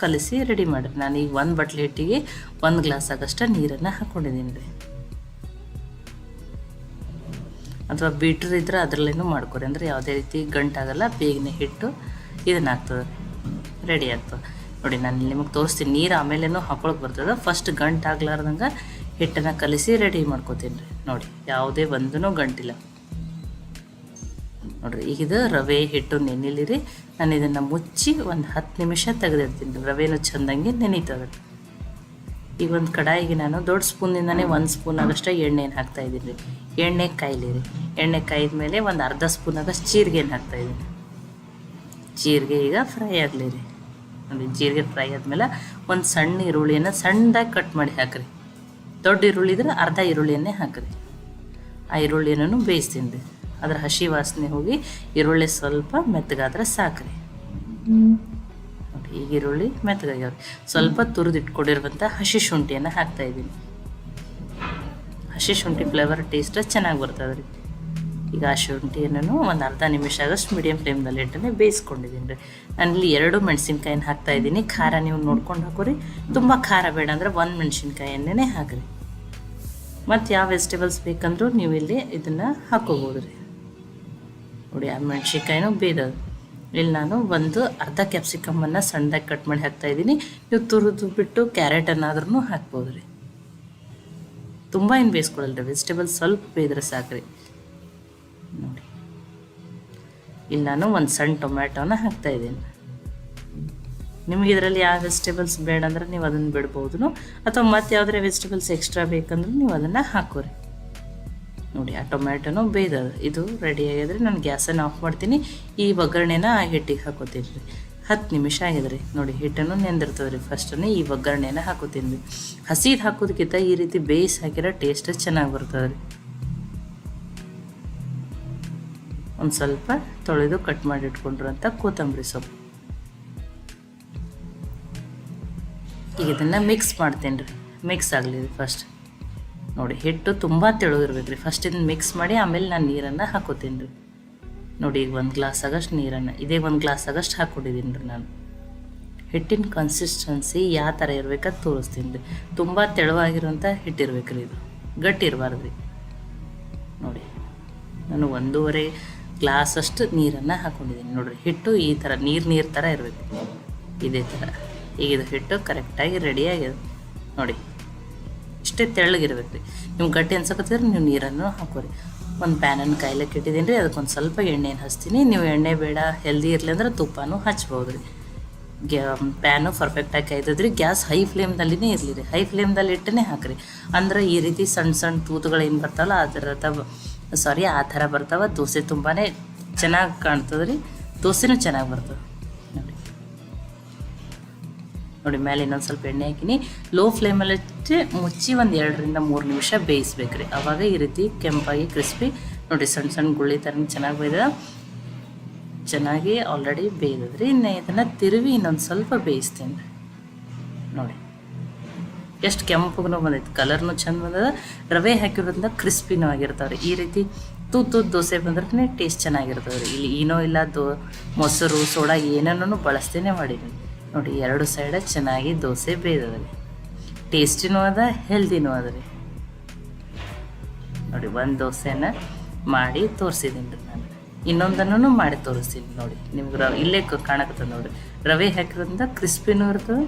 [SPEAKER 1] ಕಲಸಿ ರೆಡಿ ಮಾಡಿರಿ. ನಾನು ಈಗ ಒಂದು ಬಟ್ಲೆ ಹಿಟ್ಟಿಗೆ ಒಂದು ಗ್ಲಾಸ್ ಆಗಷ್ಟು ನೀರನ್ನು ಹಾಕ್ಕೊಂಡಿದ್ದೀನಿ ರೀ. ಅಥವಾ ಬೀಟ್ರ್ ಇದ್ರೆ ಅದರಲ್ಲೇನು ಮಾಡ್ಕೊರಿ. ಅಂದರೆ ಯಾವುದೇ ರೀತಿ ಗಂಟಾಗಲ್ಲ ಬೇಗನೆ ಹಿಟ್ಟು ಇದನ್ನು ಆಗ್ತದೆ ರೆಡಿ ಆಗ್ತದೆ. ನೋಡಿ, ನಾನು ನಿಮಗೆ ತೋರಿಸ್ತೀನಿ. ನೀರು ಆಮೇಲೇನೂ ಹಾಕೊಳಕ್ಕೆ ಬರ್ತದೆ. ಫಸ್ಟ್ ಗಂಟು ಆಗ್ಲಾರ್ದಂಗೆ ಹಿಟ್ಟನ್ನು ಕಲಸಿ ರೆಡಿ ಮಾಡ್ಕೊತೀನಿ ರೀ. ನೋಡಿ, ಯಾವುದೇ ಒಂದೂ ಗಂಟಿಲ್ಲ. ನೋಡಿರಿ ಈಗ ಇದು ರವೆ ಹಿಟ್ಟು ನೆನಿಲಿರಿ ನಾನು ಇದನ್ನು ಮುಚ್ಚಿ ಒಂದು ಹತ್ತು ನಿಮಿಷ ತೆಗೆದಿರ್ತೀನಿ. ರವೆನೂ ಚೆಂದಂಗೆ ನೆನೀತದೆ. ಈಗ ಒಂದು ಕಡಾಯಿಗೆ ನಾನು ದೊಡ್ಡ ಸ್ಪೂನಿಂದನೇ ಒಂದು ಸ್ಪೂನ್ ಆಗಷ್ಟು ಎಣ್ಣೆನ ಹಾಕ್ತಾ ಇದ್ದೀನಿ. ರೀ ಎಣ್ಣೆ ಕಾಯಿಲಿ ರೀ ಎಣ್ಣೆ ಕಾಯ್ದ ಮೇಲೆ ಒಂದು ಅರ್ಧ ಸ್ಪೂನ್ ಆಗಷ್ಟು ಜೀರಿಗೆನ ಹಾಕ್ತಾ ಇದ್ದೀನಿ. ಜೀರಿಗೆ ಈಗ ಫ್ರೈ ಆಗಲಿ ರೀ ನೋಡಿ, ಜೀರಿಗೆ ಫ್ರೈ ಆದಮೇಲೆ ಒಂದು ಸಣ್ಣ ಈರುಳ್ಳಿಯನ್ನು ಸಣ್ಣದಾಗಿ ಕಟ್ ಮಾಡಿ ಹಾಕ್ರಿ. ದೊಡ್ಡ ಈರುಳ್ಳಿ ಇದ್ರೆ ಅರ್ಧ ಈರುಳ್ಳಿಯನ್ನೇ ಹಾಕಿರಿ. ಆ ಈರುಳ್ಳಿಯನ್ನು ಬೇಯಿಸ್ತೀನಿ. ರೀ ಅದ್ರ ಹಸಿ ವಾಸನೆ ಹೋಗಿ ಈರುಳ್ಳಿ ಸ್ವಲ್ಪ ಮೆತ್ತಗಾದ್ರೆ ಸಾಕ್ರಿ. ಈಗ ಈರುಳ್ಳಿ ಮೆತ್ತಗಾಗ್ಯಾವ್ರಿ. ಸ್ವಲ್ಪ ತುರಿದಿಟ್ಕೊಂಡಿರುವಂಥ ಹಸಿ ಶುಂಠಿಯನ್ನು ಹಾಕ್ತಾ ಇದ್ದೀನಿ. ಹಸಿ ಶುಂಠಿ ಫ್ಲೇವರ್ ಟೇಸ್ಟ್ ಚೆನ್ನಾಗಿ ಬರ್ತದೆ ರೀ ಈಗ ಆ ಶುಂಠಿಯನ್ನು ಒಂದು ಅರ್ಧ ನಿಮಿಷ ಆಗಷ್ಟು ಮೀಡಿಯಮ್ ಫ್ಲೇಮ್ದಲ್ಲಿ ಇಟ್ಟನೆ ಬೇಯಿಸ್ಕೊಂಡಿದ್ದೀನಿ ರೀ ಇಲ್ಲಿ ಎರಡು ಮೆಣಸಿನ್ಕಾಯಿನ ಹಾಕ್ತಾ ಇದ್ದೀನಿ. ಖಾರ ನೀವು ನೋಡ್ಕೊಂಡು ಹಾಕೋರಿ. ತುಂಬ ಖಾರ ಬೇಡ ಅಂದರೆ ಒಂದು ಮೆಣಸಿನ್ಕಾಯನ್ನೇ ಹಾಕಿರಿ. ಮತ್ತು ಯಾವ ವೆಜಿಟೇಬಲ್ಸ್ ಬೇಕಂದ್ರೂ ನೀವು ಇಲ್ಲಿ ಇದನ್ನು ಹಾಕೋಬೋದು ರೀ ನೋಡಿ ಆ ಮೆಣಸಿನ್ಕಾಯಿನೂ ಬೇಯೋದು ಇಲ್ಲಿ ನಾನು ಒಂದು ಅರ್ಧ ಕ್ಯಾಪ್ಸಿಕಮನ್ನು ಸಣ್ಣದಾಗಿ ಕಟ್ ಮಾಡಿ ಹಾಕ್ತಾ ಇದ್ದೀನಿ. ನೀವು ತುರಿದು ಬಿಟ್ಟು ಕ್ಯಾರೆಟನ್ನಾದ್ರೂ ಹಾಕ್ಬೋದು ರೀ. ತುಂಬ ಏನು ಬೇಯಿಸ್ಕೊಳ್ಳಲ್ರಿ ರೀ ವೆಜಿಟೇಬಲ್ಸ್ ಸ್ವಲ್ಪ ಸಾಕು ರೀ ನೋಡಿ. ಇಲ್ಲಿ ನಾನು ಒಂದು ಸಣ್ಣ ಟೊಮ್ಯಾಟೋನ ಹಾಕ್ತಾ ಇದ್ದೀನಿ. ನಿಮಗೆ ಇದರಲ್ಲಿ ಯಾವ ವೆಜಿಟೇಬಲ್ಸ್ ಬೇಡ ಅಂದ್ರೆ ನೀವು ಅದನ್ನು ಬಿಡ್ಬೋದು ಅಥವಾ ಮತ್ತೆ ಯಾವುದೇ ವೆಜಿಟೇಬಲ್ಸ್ ಎಕ್ಸ್ಟ್ರಾ ಬೇಕಂದ್ರೆ ನೀವು ಅದನ್ನು ಹಾಕೋರಿ. ನೋಡಿ, ಆ ಟೊಮ್ಯಾಟೋನೂ ಬೇಯ್ದದ ಇದು ರೆಡಿ ಆಗಿದ್ರೆ ನಾನು ಗ್ಯಾಸನ್ನು ಆಫ್ ಮಾಡ್ತೀನಿ. ಈ ಒಗ್ಗರಣೆನ ಆ ಹಿಟ್ಟಿಗೆ ಹಾಕೋತೀನಿ ರೀ. ಹತ್ತು ನಿಮಿಷ ಆಗಿದ್ರಿ. ನೋಡಿ, ಹಿಟ್ಟನ್ನು ನೆಂದಿರ್ತದೆ ರೀ. ಫಸ್ಟನ್ನು ಈ ಒಗ್ಗರಣೆನ ಹಾಕೋತೀನಿ ರೀ. ಹಸಿದು ಹಾಕೋದಕ್ಕಿಂತ ಈ ರೀತಿ ಬೇಯಿಸಿ ಹಾಕಿರೋ ಟೇಸ್ಟ್ ಚೆನ್ನಾಗಿ ಬರ್ತದೆ ರೀ. ಒಂದು ಸ್ವಲ್ಪ ತೊಳೆದು ಕಟ್ ಮಾಡಿ ಇಟ್ಕೊಂಡಿರೋಂಥ ಕೊತ್ತಂಬರಿ ಸೊಪ್ಪು. ಈಗ ಇದನ್ನು ಮಿಕ್ಸ್ ಮಾಡ್ತೀನಿ ರೀ ಮಿಕ್ಸ್ ಆಗಲಿ ಫಸ್ಟ್ ನೋಡಿ, ಹಿಟ್ಟು ತುಂಬ ತೆಳುಗಿರ್ಬೇಕು ರೀ ಫಸ್ಟ್ ಇದನ್ನ ಮಿಕ್ಸ್ ಮಾಡಿ, ಆಮೇಲೆ ನಾನು ನೀರನ್ನು ಹಾಕೋತೀನಿ ರೀ. ನೋಡಿ, ಈಗ ಒಂದು ಗ್ಲಾಸ್ ಆಗಷ್ಟು ನೀರನ್ನು, ಇದೇ ಒಂದು ಗ್ಲಾಸ್ ಆಗಷ್ಟು ಹಾಕ್ಕೊಂಡಿದ್ದೀನಿ ರೀ ನಾನು. ಹಿಟ್ಟಿನ ಕನ್ಸಿಸ್ಟೆನ್ಸಿ ಯಾವ ಥರ ಇರ್ಬೇಕಂತ ತೋರಿಸ್ತೀನಿ ರೀ. ತುಂಬ ತೆಳುವಾಗಿರುವಂಥ ಹಿಟ್ಟಿರ್ಬೇಕು ರೀ ಇದು. ಗಟ್ಟಿ ಇರಬಾರ್ದು ರೀ ನೋಡಿ, ನಾನು ಒಂದೂವರೆ ಗ್ಲಾಸ್ ಅಷ್ಟು ನೀರನ್ನು ಹಾಕ್ಕೊಂಡಿದ್ದೀನಿ ನೋಡಿರಿ, ಹಿಟ್ಟು ಈ ಥರ ನೀರು ನೀರು ಥರ ಇರಬೇಕು. ಇದೇ ಥರ ಈಗ ಇದು ಹಿಟ್ಟು ಕರೆಕ್ಟಾಗಿ ರೆಡಿಯಾಗಿದೆ ನೋಡಿ ಇಷ್ಟೇ ತೆಳ್ಳಗಿರ್ಬೇಕು. ರೀ ನಿಮ್ಗೆ ಗಟ್ಟಿ ಅನ್ಸಕತ್ತಿದ್ರೆ ನೀವು ನೀರನ್ನು ಹಾಕೋರಿ. ಒಂದು ಪ್ಯಾನನ್ನು ಕಾಯ್ಲಕ್ಕೆ ಇಟ್ಟಿದ್ದೀನಿ ರೀ ಅದಕ್ಕೊಂದು ಸ್ವಲ್ಪ ಎಣ್ಣೆನ ಹಚ್ತೀನಿ. ನೀವು ಎಣ್ಣೆ ಬೇಡ ಹೆಲ್ದಿ ಇರಲಿ ಅಂದ್ರೆ ತುಪ್ಪನೂ ಹಚ್ಬೋದು ರೀ. ಗ್ಯಾ, ಪ್ಯಾನು ಪರ್ಫೆಕ್ಟಾಗಿ ಕಾಯ್ತದ್ರಿ ಗ್ಯಾಸ್ ಹೈ ಫ್ಲೇಮ್ದಲ್ಲಿನೇ ಇರಲಿ ರೀ. ಹೈ ಫ್ಲೇಮ್ದಲ್ಲಿ ಇಟ್ಟೇ ಹಾಕ್ರಿ. ಅಂದ್ರೆ ಈ ರೀತಿ ಸಣ್ಣ ಸಣ್ಣ ತೂತುಗಳೇನು ಬರ್ತಾವಲ್ಲ ಆ ಥರ ಸಾರಿ ಆ ಥರ ಬರ್ತಾವ. ದೋಸೆ ತುಂಬಾ ಚೆನ್ನಾಗಿ ಕಾಣ್ತದೆ ರೀ ದೋಸೆನೂ ಚೆನ್ನಾಗಿ ಬರ್ತದೆ. ನೋಡಿ, ಮೇಲೆ ಇನ್ನೊಂದು ಸ್ವಲ್ಪ ಎಣ್ಣೆ ಹಾಕಿನಿ. ಲೋ ಫ್ಲೇಮಲ್ಲಿ ಮುಚ್ಚಿ ಒಂದು ಎರಡರಿಂದ ಮೂರು ನಿಮಿಷ ಬೇಯಿಸ್ಬೇಕು ರೀ ಅವಾಗ ಈ ರೀತಿ ಕೆಂಪಾಗಿ ಕ್ರಿಸ್ಪಿ ನೋಡಿ ಸಣ್ಣ ಸಣ್ಣ ಗುಳ್ಳಿ ಥರ ಚೆನ್ನಾಗಿ ಬೇಯ್ದ ಚೆನ್ನಾಗಿ ಆಲ್ರೆಡಿ ಬೇಯ್ದದ್ರಿ. ಇನ್ನು ಇದನ್ನು ತಿರುವಿ ಇನ್ನೊಂದು ಸ್ವಲ್ಪ ಬೇಯಿಸ್ತೀನಿ. ನೋಡಿ, ಎಷ್ಟು ಕೆಂಪಗೂ ಬಂದೈತೆ. ಕಲರ್ನು ಚೆಂದ ಬಂದದ. ರವೆ ಹಾಕಿರೋದ್ರಿಂದ ಕ್ರಿಸ್ಪಿನೂ ಆಗಿರ್ತಾವ್ರಿ. ಈ ರೀತಿ ತೂತು ದೋಸೆ ಬಂದ್ರೆ ಟೇಸ್ಟ್ ಚೆನ್ನಾಗಿರ್ತದೆ ರೀ ಇಲ್ಲಿ ಏನೋ ಇಲ್ಲ, ದೋ ಮೊಸರು, ಸೋಡಾ ಏನನ್ನೂ ಬಳಸ್ತೇನೆ ಮಾಡೀನಿ ನೋಡಿ, ಎರಡು ಸೈಡ ಚೆನ್ನಾಗಿ ದೋಸೆ ಬೇಯ್ದದ ರೀ ಟೇಸ್ಟಿನೂ ಅದ ಹೆಲ್ದಿನೂ ಅದ ನೋಡಿ, ಒಂದು ದೋಸೆನ ಮಾಡಿ ತೋರಿಸಿದ್ದೀನಿ ರೀ ನಾನು. ಇನ್ನೊಂದನ್ನು ಮಾಡಿ ತೋರಿಸ್ತೀನಿ ನೋಡಿ. ನಿಮ್ಗೆ ರವೆ, ಇಲ್ಲೇ ಕಾಣಕತ್ತದ ನೋಡಿ ರವೆ ಹಾಕಿರೋದ್ರಿಂದ ಕ್ರಿಸ್ಪಿನೂ ಇರ್ತದೆ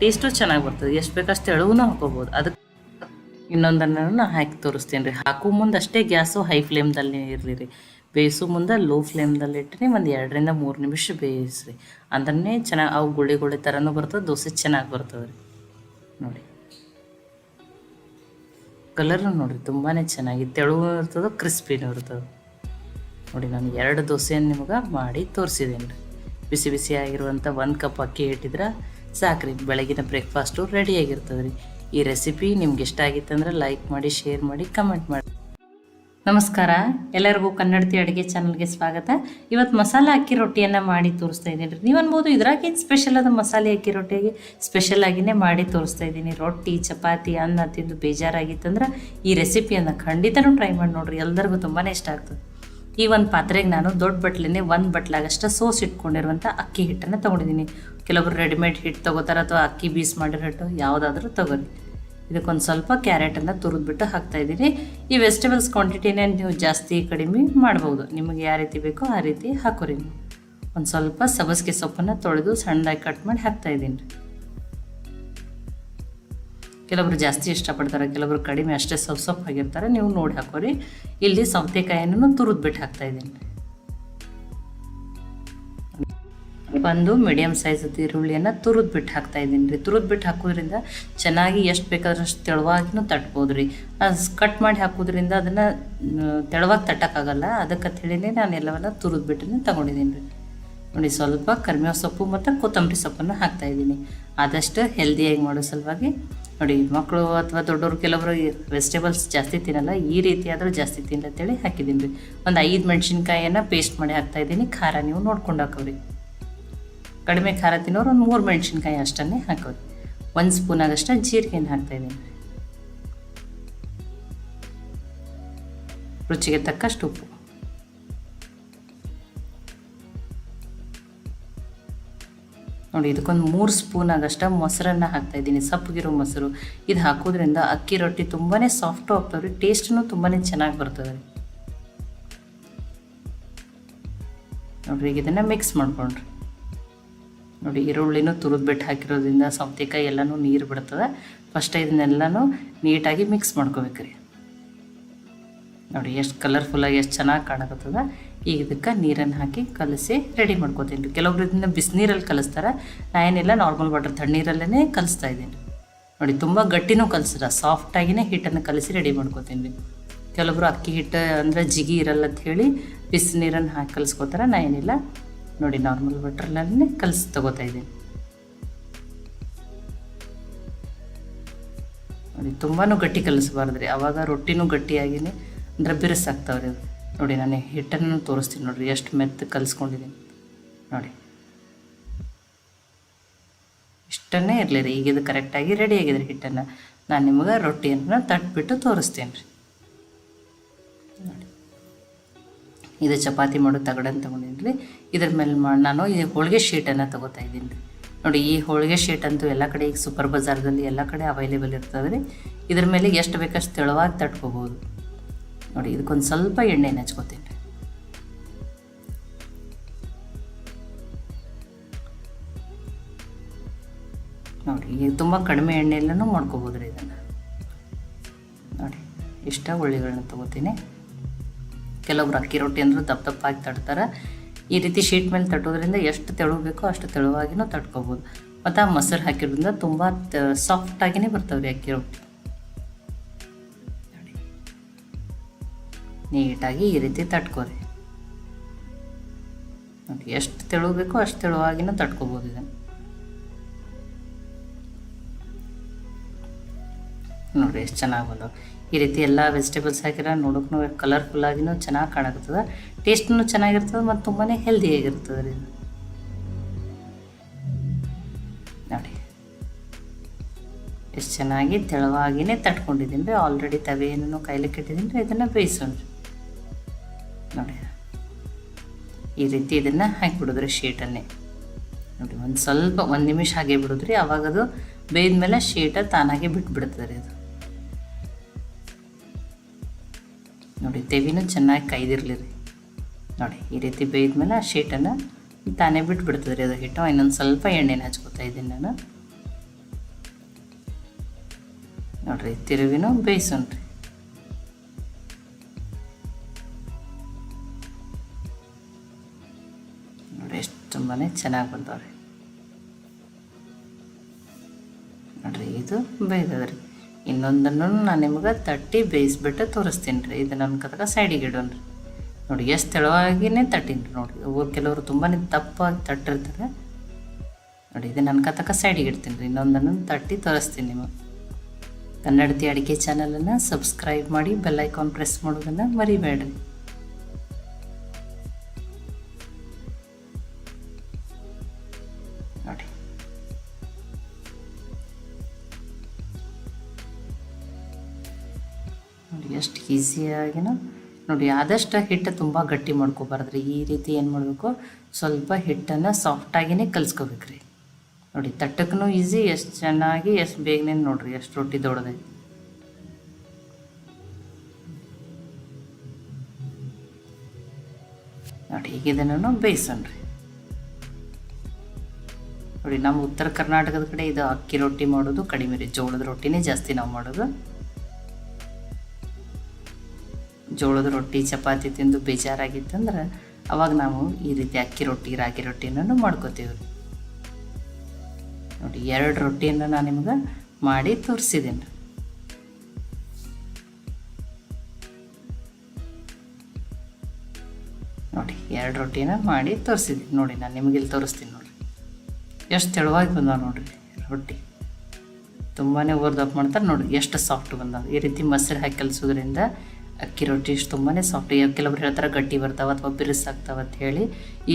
[SPEAKER 1] ಟೇಸ್ಟು ಚೆನ್ನಾಗಿ ಬರ್ತದೆ. ಎಷ್ಟು ಬೇಕಷ್ಟು ತೆಳುವೂ ಹಾಕೋಬೋದು. ಅದಕ್ಕೆ ಇನ್ನೊಂದನ್ನು ಹಾಕಿ ತೋರಿಸ್ತೀನಿ ರೀ. ಹಾಕೋ ಮುಂದೆ ಅಷ್ಟೇ ಗ್ಯಾಸು ಹೈ ಫ್ಲೇಮ್ದಲ್ಲಿ ಇರಲಿ ರೀ. ಬೇಯಿಸೋ ಮುಂದೆ ಲೋ ಫ್ಲೇಮ್ದಲ್ಲಿ ಇಟ್ಟರೆ, ಒಂದು ಎರಡರಿಂದ ಮೂರು ನಿಮಿಷ ಬೇಯಿಸ್ರಿ. ಅಂದ್ರೆ ಚೆನ್ನಾಗಿ ಅವು ಗುಳಿ ಗುಳಿ ಥರನೂ ಬರ್ತದೆ, ದೋಸೆ ಚೆನ್ನಾಗಿ ಬರ್ತದೆ ರೀ. ನೋಡಿ. ಕಲರ್ ನೋಡಿರಿ ತುಂಬಾ ಚೆನ್ನಾಗಿ ತೆಳುವು ಇರ್ತದೆ ಕ್ರಿಸ್ಪಿನೂ ಇರ್ತದೆ. ನೋಡಿ, ನಾನು ಎರಡು ದೋಸೆಯನ್ನು ನಿಮ್ಗೆ ಮಾಡಿ ತೋರಿಸಿದ್ದೀನಿ ರೀ. ಬಿಸಿ ಬಿಸಿ ಆಗಿರುವಂಥ ಒಂದು ಕಪ್ ಅಕ್ಕಿ ಇಟ್ಟಿದ್ರೆ ಸಾಕ್ರಿ, ಬೆಳಗಿನ ಬ್ರೇಕ್ಫಾಸ್ಟು ರೆಡಿಯಾಗಿರ್ತದೆ ರೀ ಈ ರೆಸಿಪಿ ನಿಮ್ಗೆ ಇಷ್ಟ ಆಗಿತ್ತಂದ್ರೆ ಲೈಕ್ ಮಾಡಿ ಶೇರ್ ಮಾಡಿ ಕಮೆಂಟ್ ಮಾಡಿ. ನಮಸ್ಕಾರ. ಎಲ್ಲರಿಗೂ ಕನ್ನಡತಿ ಅಡುಗೆ ಚಾನಲ್ಗೆ ಸ್ವಾಗತ. ಇವತ್ತು ಮಸಾಲೆ ಅಕ್ಕಿ ರೊಟ್ಟಿಯನ್ನು ಮಾಡಿ ತೋರಿಸ್ತಾ ಇದ್ದೀನಿ. ರೀ ನೀವು ಅನ್ಬೋದು ಇದ್ರಾಗೇನು ಸ್ಪೆಷಲ್ ಅದು ಮಸಾಲೆ ಅಕ್ಕಿ ರೊಟ್ಟಿಗೆ ಸ್ಪೆಷಲ್ ಆಗಿನೇ ಮಾಡಿ ತೋರಿಸ್ತಾ ಇದ್ದೀನಿ. ರೊಟ್ಟಿ, ಚಪಾತಿ, ಅನ್ನ ತಿಂದು ಬೇಜಾರಾಗಿತ್ತಂದ್ರೆ ಈ ರೆಸಿಪಿಯನ್ನು ಖಂಡಿತನೂ ಟ್ರೈ ಮಾಡಿ ನೋಡ್ರಿ. ಎಲ್ಲರಿಗೂ ತುಂಬಾ ಇಷ್ಟ ಆಗ್ತದೆ. ಈ ಒಂದು ಪಾತ್ರೆಗೆ ನಾನು ದೊಡ್ಡ ಬಟ್ಲೇ ಒಂದು ಬಟ್ಲಾಗಷ್ಟು ಸೋಸ್ ಇಟ್ಕೊಂಡಿರುವಂಥ ಅಕ್ಕಿ ಹಿಟ್ಟನ್ನು ತೊಗೊಂಡಿದ್ದೀನಿ. ಕೆಲವರು ರೆಡಿಮೇಡ್ ಹಿಟ್ಟು ತೊಗೋತಾರೆ ಅಥವಾ ಅಕ್ಕಿ ಬೀಸ್ ಮಾಡಿರೋ ಹಿಟ್ಟು ಯಾವುದಾದ್ರೂ ತೊಗೊರಿ ಇದಕ್ಕೊಂದು ಸ್ವಲ್ಪ ಕ್ಯಾರೆಟನ್ನು ತುರಿದ್ಬಿಟ್ಟು ಇದ್ದೀರಿ ಈ ವೆಜಿಟೇಬಲ್ಸ್ ಕ್ವಾಂಟಿಟಿನೇ ನೀವು ಜಾಸ್ತಿ ಕಡಿಮೆ ಮಾಡ್ಬೋದು. ನಿಮಗೆ ಯಾವ ರೀತಿ ಬೇಕೋ ಆ ರೀತಿ ಹಾಕೋರಿ ನೀವು. ಒಂದು ಸ್ವಲ್ಪ ಸಬಸ್ಗೆ ಸೊಪ್ಪನ್ನು ತೊಳೆದು ಸಣ್ಣದಾಗಿ ಕಟ್ ಮಾಡಿ ಹಾಕ್ತಾಯಿದ್ದೀನಿ ರೀ ಕೆಲವರು ಜಾಸ್ತಿ ಇಷ್ಟಪಡ್ತಾರೆ, ಕೆಲವರು ಕಡಿಮೆ ಅಷ್ಟೇ ಸೊಪ್ಪು ಸೊಪ್ಪಾಗಿರ್ತಾರೆ ನೀವು ನೋಡಿ ಹಾಕೋರಿ. ಇಲ್ಲಿ ಸೌತೆಕಾಯಿಯನ್ನು ತುರಿದ್ಬಿಟ್ಟು ಹಾಕ್ತಾಯಿದ್ದೀನಿ ಒಂದು ಮೀಡಿಯಮ್ ಸೈಜ್ ಈರುಳ್ಳಿಯನ್ನು ತುರಿದ್ಬಿಟ್ಟು ಹಾಕ್ತಾ ಇದ್ದೀನಿ ರೀ. ತುರಿದ್ಬಿಟ್ಟು ಹಾಕೋದ್ರಿಂದ ಚೆನ್ನಾಗಿ ಎಷ್ಟು ಬೇಕಾದ್ರಷ್ಟು ತೆಳುವಾಗಿನೂ ತಟ್ಬೋದು ರೀ. ಕಟ್ ಮಾಡಿ ಹಾಕೋದ್ರಿಂದ ಅದನ್ನು ತೆಳುವಾಗಿ ತಟ್ಟಕ್ಕಾಗಲ್ಲ. ಅದಕ್ಕೆ ಹೇಳಿನೇ ನಾನು ಎಲ್ಲವನ್ನ ತುರಿದ್ಬಿಟ್ಟು ತಗೊಂಡಿದ್ದೀನಿ ರೀ. ನೋಡಿ, ಸ್ವಲ್ಪ ಕರಿಬೇವು ಸೊಪ್ಪು ಮತ್ತು ಕೊತ್ತಂಬರಿ ಸೊಪ್ಪನ್ನು ಹಾಕ್ತಾ ಇದ್ದೀನಿ. ಆದಷ್ಟು ಹೆಲ್ದಿಯಾಗಿ ಮಾಡೋ ಸಲುವಾಗಿ ನೋಡಿ ಮಕ್ಕಳು ಅಥವಾ ದೊಡ್ಡವರು ಕೆಲವರು ವೆಜಿಟೇಬಲ್ಸ್ ಜಾಸ್ತಿ ತಿನ್ನಲ್ಲ, ಈ ರೀತಿ ಆದರೂ ಜಾಸ್ತಿ ತಿನ್ನತ್ತೇಳಿ ಹಾಕಿದ್ದೀನಿ ರೀ. ಒಂದು ಐದು ಮೆಣಸಿನ್ಕಾಯಿಯನ್ನು ಪೇಸ್ಟ್ ಮಾಡಿ ಹಾಕ್ತಾಯಿದ್ದೀನಿ ಖಾರ ನೀವು ನೋಡ್ಕೊಂಡು ಹಾಕೋರಿ. ಕಡಿಮೆ ಖಾರ ತಿನ್ನೋರು ಒಂದು ಮೂರು ಮೆಣಸಿನ್ಕಾಯಿ ಅಷ್ಟನ್ನೇ ಹಾಕೋದು. ಒಂದು ಸ್ಪೂನ್ ಆದಷ್ಟು ಜೀರಿಗೆನ ಹಾಕ್ತಾಯಿದ್ದೀನಿ ರುಚಿಗೆ ತಕ್ಕಷ್ಟು ಉಪ್ಪು. ನೋಡಿ, ಇದಕ್ಕೊಂದು ಮೂರು ಸ್ಪೂನ್ ಆದಷ್ಟು ಮೊಸರನ್ನು ಹಾಕ್ತಾಯಿದ್ದೀನಿ ಸಪ್ಪಗಿರೋ ಮೊಸರು. ಇದು ಹಾಕೋದ್ರಿಂದ ಅಕ್ಕಿ ರೊಟ್ಟಿ ತುಂಬಾ ಸಾಫ್ಟು ಆಗ್ತಾವೆ ರೀ ಟೇಸ್ಟೂ ತುಂಬಾ ಚೆನ್ನಾಗಿ ಬರ್ತದೆ. ರೀ ನೋಡ್ರಿ, ಈಗ ಇದನ್ನು ಮಿಕ್ಸ್ ಮಾಡ್ಕೊಂಡ್ರಿ. ನೋಡಿ ಈರುಳ್ಳಿನೂ ತುರಿದ್ಬಿಟ್ಟು ಹಾಕಿರೋದ್ರಿಂದ ಸೌತೆಕಾಯಿ ಎಲ್ಲನೂ ನೀರು ಬಿಡ್ತದೆ. ಫಸ್ಟ್ ಇದನ್ನೆಲ್ಲನೂ ನೀಟಾಗಿ ಮಿಕ್ಸ್ ಮಾಡ್ಕೋಬೇಕ್ರಿ. ನೋಡಿ ಎಷ್ಟು ಕಲರ್ಫುಲ್ಲಾಗಿ ಎಷ್ಟು ಚೆನ್ನಾಗಿ ಕಾಣಕತ್ತದ. ಈಗ ಇದಕ್ಕೆ ನೀರನ್ನು ಹಾಕಿ ಕಲಸಿ ರೆಡಿ ಮಾಡ್ಕೋತೀನಿ. ರೀ ಕೆಲವೊಬ್ರು ಇದನ್ನ ಬಿಸಿನೀರಲ್ಲಿ ಕಲಿಸ್ತಾರೆ. ನಾ ಏನಿಲ್ಲ ನಾರ್ಮಲ್ ವಾಟರ್ ತಣ್ಣೀರಲ್ಲೇ ಕಲಿಸ್ತಾ ಇದ್ದೀನಿ. ನೋಡಿ ತುಂಬ ಗಟ್ಟಿನೂ ಕಲಿಸಿರ ಸಾಫ್ಟಾಗಿನೇ ಹಿಟ್ಟನ್ನು ಕಲಿಸಿ ರೆಡಿ ಮಾಡ್ಕೋತೀನಿ. ರೀ ಕೆಲವೊಬ್ರು ಅಕ್ಕಿ ಹಿಟ್ಟು ಅಂದರೆ ಜಿಗಿ ಇರಲ್ಲ ಅಂತ ಹೇಳಿ ಬಿಸಿನೀರನ್ನು ಹಾಕಿ ಕಲಿಸ್ಕೋತಾರೆ, ನಾ ಏನಿಲ್ಲ. ನೋಡಿ ನಾರ್ಮಲ್ ವಾಟ್ರಲ್ಲೇ ಕಲಸಿ ತಗೋತಾ ಇದ್ದೀನಿ. ನೋಡಿ ತುಂಬಾ ಗಟ್ಟಿ ಕಲಿಸ್ಬಾರ್ದು ರೀ ಆವಾಗ ರೊಟ್ಟಿನೂ ಗಟ್ಟಿಯಾಗಿನೇ ಅಂದರೆ ಬಿರುಸಾಗ್ತಾವ್ರಿ ಅದು. ನೋಡಿ, ನಾನು ಹಿಟ್ಟನ್ನು ತೋರಿಸ್ತೀನಿ ನೋಡಿರಿ, ಎಷ್ಟು ಮೆತ್ತ ಕಲಿಸ್ಕೊಂಡಿದ್ದೀನಿ. ನೋಡಿ. ಇಷ್ಟನ್ನೇ ಇರಲಿ ರೀ, ಈಗ ಇದು ಕರೆಕ್ಟಾಗಿ ರೆಡಿ ಆಗಿದೆ ಹಿಟ್ಟನ್ನು. ನಾನು ನಿಮಗೆ ರೊಟ್ಟಿಯನ್ನು ತಟ್ಬಿಟ್ಟು ತೋರಿಸ್ತೀನಿ ರೀ ಇದು ಚಪಾತಿ ಮಾಡೋ, ತಗಡನ್ನು ತೊಗೊಂಡಿನಿ ರೀ ಇದ್ರ ಮೇಲೆ ಮಾಡಿ ನಾನು ಈ ಹೋಳಿಗೆ ಶೀಟನ್ನು ತೊಗೋತಾ ಇದ್ದೀನಿ ರೀ. ನೋಡಿ, ಈ ಹೋಳಿಗೆ ಶೀಟ್ ಅಂತೂ ಎಲ್ಲ ಕಡೆ, ಈಗ ಸೂಪರ್ ಬಜಾರ್ದಲ್ಲಿ ಎಲ್ಲ ಕಡೆ ಅವೈಲೇಬಲ್ ಇರ್ತದೆ ರೀ. ಇದ್ರ ಮೇಲೆ ಎಷ್ಟು ಬೇಕಷ್ಟು ತೆಳುವಾಗಿ ತಟ್ಕೋಬೋದು. ನೋಡಿ, ಇದಕ್ಕೊಂದು ಸ್ವಲ್ಪ ಎಣ್ಣೆ ಹಚ್ಕೋತೀನಿ ರೀ. ನೋಡಿ ಈಗ ತುಂಬ ಕಡಿಮೆ ಎಣ್ಣೆಯಲ್ಲೂ ಮಾಡ್ಕೋಬೋದು ರೀ ಇದನ್ನು. ನೋಡಿ, ಇಷ್ಟ ಉಳ್ಳಿಗಳನ್ನ ತೊಗೋತೀನಿ. ಕೆಲವೊಬ್ರು ಅಕ್ಕಿ ರೊಟ್ಟಿ ಅಂದ್ರೆ ದಪ್ಪ ದಪ್ಪಾಗಿ ತಟ್ತಾರೆ. ಈ ರೀತಿ ಶೀಟ್ ಮೇಲೆ ತಟ್ಟೋದ್ರಿಂದ ಎಷ್ಟು ತೆಳು ಬೇಕೋ ಅಷ್ಟು ತೆಳುವಾಗಿನೂ ತಟ್ಕೋಬೋದು. ಮತ್ತು ಆ ಮೊಸರು ಹಾಕಿರೋದ್ರಿಂದ ತುಂಬ ಸಾಫ್ಟಾಗಿಯೇ ಬರ್ತವೆ ರೀ ಅಕ್ಕಿ ರೊಟ್ಟಿ. ನೀಟಾಗಿ ಈ ರೀತಿ ತಟ್ಕೋರಿ. ನೋಡಿ, ಎಷ್ಟು ತೆಳು ಬೇಕೋ ಅಷ್ಟು ತೆಳುವಾಗಿನೂ ತಟ್ಕೋಬೋದು ಇದನ್ನು. ನೋಡಿರಿ ಎಷ್ಟು ಚೆನ್ನಾಗಿ ಬಂದವು. ಈ ರೀತಿ ಎಲ್ಲ ವೆಜಿಟೇಬಲ್ಸ್ ಹಾಕಿರ ನೋಡೋಕ್ಕೂ ಕಲರ್ಫುಲ್ಲಾಗಿನೂ ಚೆನ್ನಾಗಿ ಕಾಣಕತ್ತದ. ಟೇಸ್ಟ್ನು ಚೆನ್ನಾಗಿರ್ತದೆ ಮತ್ತು ತುಂಬಾ ಹೆಲ್ದಿಯಾಗಿರ್ತದೆ ರೀ ನೋಡಿ. ಎಷ್ಟು ಚೆನ್ನಾಗಿ ತೆಳುವಾಗಿಯೇ ತಟ್ಕೊಂಡಿದ್ದೀನಿ ರೀ. ಆಲ್ರೆಡಿ ತವೆ ಏನೂ ಕೈಲಿಕ್ಕೆ ಇಟ್ಟಿದ್ದೀನಿ ರೀ. ಇದನ್ನು ಬೇಯಿಸೋಣ ನೋಡಿ. ಈ ರೀತಿ ಇದನ್ನು ಹಾಕಿಬಿಡೋದ್ರಿ ಶೀಟನ್ನೇ ನೋಡಿ, ಒಂದು ಸ್ವಲ್ಪ, ಒಂದು ನಿಮಿಷ ಹಾಗೆ ಬಿಡೋದ್ರಿ. ಅವಾಗ ಅದು ಬೇಯ್ದ ಮೇಲೆ ಶೀಟ ತಾನಾಗೆ ಬಿಟ್ಬಿಡ್ತದೆ ರೀ ಅದು ನೋಡಿ, ತೆವಿನೂ ಚೆನ್ನಾಗಿ ಕೈದಿರಲಿ ರೀ. ನೋಡಿ, ಈ ರೀತಿ ಬೇಯ್ದ ಆ ಶೀಟನ್ನು ತಾನೇ ಬಿಟ್ಬಿಡ್ತದೆ ರೀ ಅದು ಹಿಟ್ಟು. ಇನ್ನೊಂದು ಸ್ವಲ್ಪ ಎಣ್ಣೆನ ಹಚ್ಕೋತಾ ಇದ್ದೀನಿ ನಾನು. ನೋಡಿರಿ, ತಿರುವಿನೂ ಬೇಯಿಸೋಣ ರೀ. ನೋಡಿ, ಎಷ್ಟು ತುಂಬಾ ಚೆನ್ನಾಗಿ ಬಂದವ್ರಿ. ನೋಡಿರಿ, ಇದು ಬೇಯ್ದದ್ರಿ ಇನ್ನೊಂದನ್ನು ನಾನು ನಿಮ್ಗೆ ತಟ್ಟಿ ಬೇಯಿಸ್ಬಿಟ್ಟು ತೋರಿಸ್ತೀನಿ ರೀ. ಇದು ನನ್ನ ಕತಕ ಸೈಡಿಗೆ ಇಡೋಣ ರೀ. ನೋಡಿ, ಎಷ್ಟು ತೆಳುವಾಗಿನೇ ತಟ್ಟೀನಿ ರೀ ನೋಡಿ ಊರು ಕೆಲವರು ತುಂಬಾ ತಪ್ಪಾಗಿ ತಟ್ಟಿರ್ತಾರೆ. ನೋಡಿ, ಇದು ನನ್ನ ಕತಕ ಸೈಡಿಗೆ ಇಡ್ತೀನಿ ರೀ. ಇನ್ನೊಂದನ್ನು ತಟ್ಟಿ ತೋರಿಸ್ತೀನಿ ನಿಮಗೆ. ಕನ್ನಡತಿ ಅಡುಗೆ ಚಾನಲನ್ನು ಸಬ್ಸ್ಕ್ರೈಬ್ ಮಾಡಿ ಬೆಲ್ ಐಕಾನ್ ಪ್ರೆಸ್ ಮಾಡೋದನ್ನು ಮರಿಬೇಡ್ರಿ. ಈಸಿಯಾಗಿನ ನೋಡಿ, ಆದಷ್ಟು ಹಿಟ್ಟು ತುಂಬ ಗಟ್ಟಿ ಮಾಡ್ಕೋಬಾರ್ದ್ರಿ. ಈ ರೀತಿ ಏನು ಮಾಡಬೇಕು? ಸ್ವಲ್ಪ ಹಿಟ್ಟನ್ನು ಸಾಫ್ಟಾಗಿಯೇ ಕಲಿಸ್ಕೋಬೇಕ್ರಿ. ನೋಡಿ, ತಟ್ಟಕ್ಕೂ ಈಸಿ ಎಷ್ಟು ಚೆನ್ನಾಗಿ, ಎಷ್ಟು ಬೇಗನೆ ನೋಡ್ರಿ, ಎಷ್ಟು ರೊಟ್ಟಿ ದೊಡ್ಡದೆ. ನೋಡಿ, ಈಗ ಇದನ್ನು ಬೇಯಿಸೋಣ್ರಿ. ನೋಡಿ, ನಮ್ಮ ಉತ್ತರ ಕರ್ನಾಟಕದ ಕಡೆ ಇದು ಅಕ್ಕಿ ರೊಟ್ಟಿ ಮಾಡೋದು ಕಡಿಮೆ ರೀ. ಜೋಳದ ರೊಟ್ಟಿನೇ ಜಾಸ್ತಿ ನಾವು ಮಾಡೋದು. ಜೋಳದ ರೊಟ್ಟಿ, ಚಪಾತಿ ತಿಂದು ಬೇಜಾರಾಗಿತ್ತಂದ್ರೆ ಅವಾಗ ನಾವು ಈ ರೀತಿ ಅಕ್ಕಿ ರೊಟ್ಟಿ, ರಾಗಿ ರೊಟ್ಟಿನೂ ಮಾಡ್ಕೋತೀವಿ. ನೋಡಿ, ಎರಡು ರೊಟ್ಟಿಯನ್ನು ನಾನು ನಿಮ್ಗೆ ಮಾಡಿ ತೋರಿಸಿದ್ದೀನಿ ನೋಡಿ, ಎರಡು ರೊಟ್ಟಿನ ಮಾಡಿ ತೋರಿಸಿದ್ದೀನಿ ನೋಡಿ, ನಾನು ನಿಮಗೆ ಇಲ್ಲಿ ತೋರಿಸ್ತೀನಿ ನೋಡಿರಿ ಎಷ್ಟು ತೆಳುವಾಗಿ ಬಂದಾವ ನೋಡ್ರಿ, ರೊಟ್ಟಿ. ತುಂಬಾ ಓರ್ದಪ್ಪ ಮಾಡ್ತಾರೆ ನೋಡಿ ಎಷ್ಟು ಸಾಫ್ಟ್ ಬಂದಾವ. ಈ ರೀತಿ ಮೊಸರು ಹಾಕಿ ಕಲಿಸೋದ್ರಿಂದ ಅಕ್ಕಿ ರೊಟ್ಟಿ ಇಷ್ಟು ತುಂಬಾ ಸಾಫ್ಟ್ ಕೆಲವ್ರು ಹೇಳ್ತಾರೆ ಗಟ್ಟಿ ಬರ್ತಾವೆ ಅಥವಾ ಬಿರುಸಾಗ್ತಾವೆ ಅಂತ ಹೇಳಿ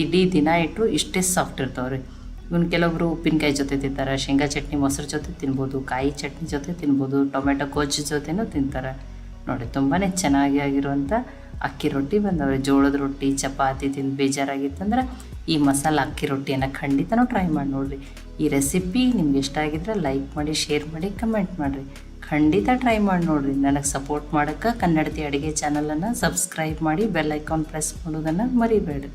[SPEAKER 1] ಇಡೀ ದಿನ ಇಟ್ಟರು ಇಷ್ಟೇ ಸಾಫ್ಟ್ ಇರ್ತಾವೆ ರೀ ಇವನು ಕೆಲವರು ಉಪ್ಪಿನಕಾಯಿ ಜೊತೆ ತಿಂತಾರೆ, ಶೇಂಗಾ ಚಟ್ನಿ, ಮೊಸರು ಜೊತೆ ತಿನ್ಬೋದು, ಕಾಯಿ ಚಟ್ನಿ ಜೊತೆ ತಿನ್ಬೋದು ಟೊಮೆಟೊ ಗೊಜ್ಜು ಜೊತೆನೂ ತಿಂತಾರೆ. ನೋಡಿ ತುಂಬಾ ಚೆನ್ನಾಗಿ ಆಗಿರುವಂಥ ಅಕ್ಕಿ ರೊಟ್ಟಿ ಬಂದವ್ರೆ. ಜೋಳದ ರೊಟ್ಟಿ, ಚಪಾತಿ ತಿಂದು ಬೇಜಾರಾಗಿತ್ತಂದ್ರೆ ಈ ಮಸಾಲ ಅಕ್ಕಿ ರೊಟ್ಟಿಯನ್ನು ಖಂಡಿತನೂ ಟ್ರೈ ಮಾಡಿ ನೋಡಿರಿ. ಈ ರೆಸಿಪಿ ನಿಮ್ಗೆ ಇಷ್ಟ ಆಗಿದ್ರೆ ಲೈಕ್ ಮಾಡಿ ಶೇರ್ ಮಾಡಿ ಕಮೆಂಟ್ ಮಾಡಿರಿ. ಖಂಡಿತ ಟ್ರೈ ಮಾಡಿ ನೋಡಿರಿ. ನನಗೆ ಸಪೋರ್ಟ್ ಮಾಡೋಕ್ಕೆ ಕನ್ನಡತಿ ಅಡುಗೆ ಚಾನಲನ್ನು ಸಬ್ಸ್ಕ್ರೈಬ್ ಮಾಡಿ ಬೆಲ್ ಐಕಾನ್ ಪ್ರೆಸ್ ಮಾಡೋದನ್ನು ಮರಿಬೇಡ್ರಿ.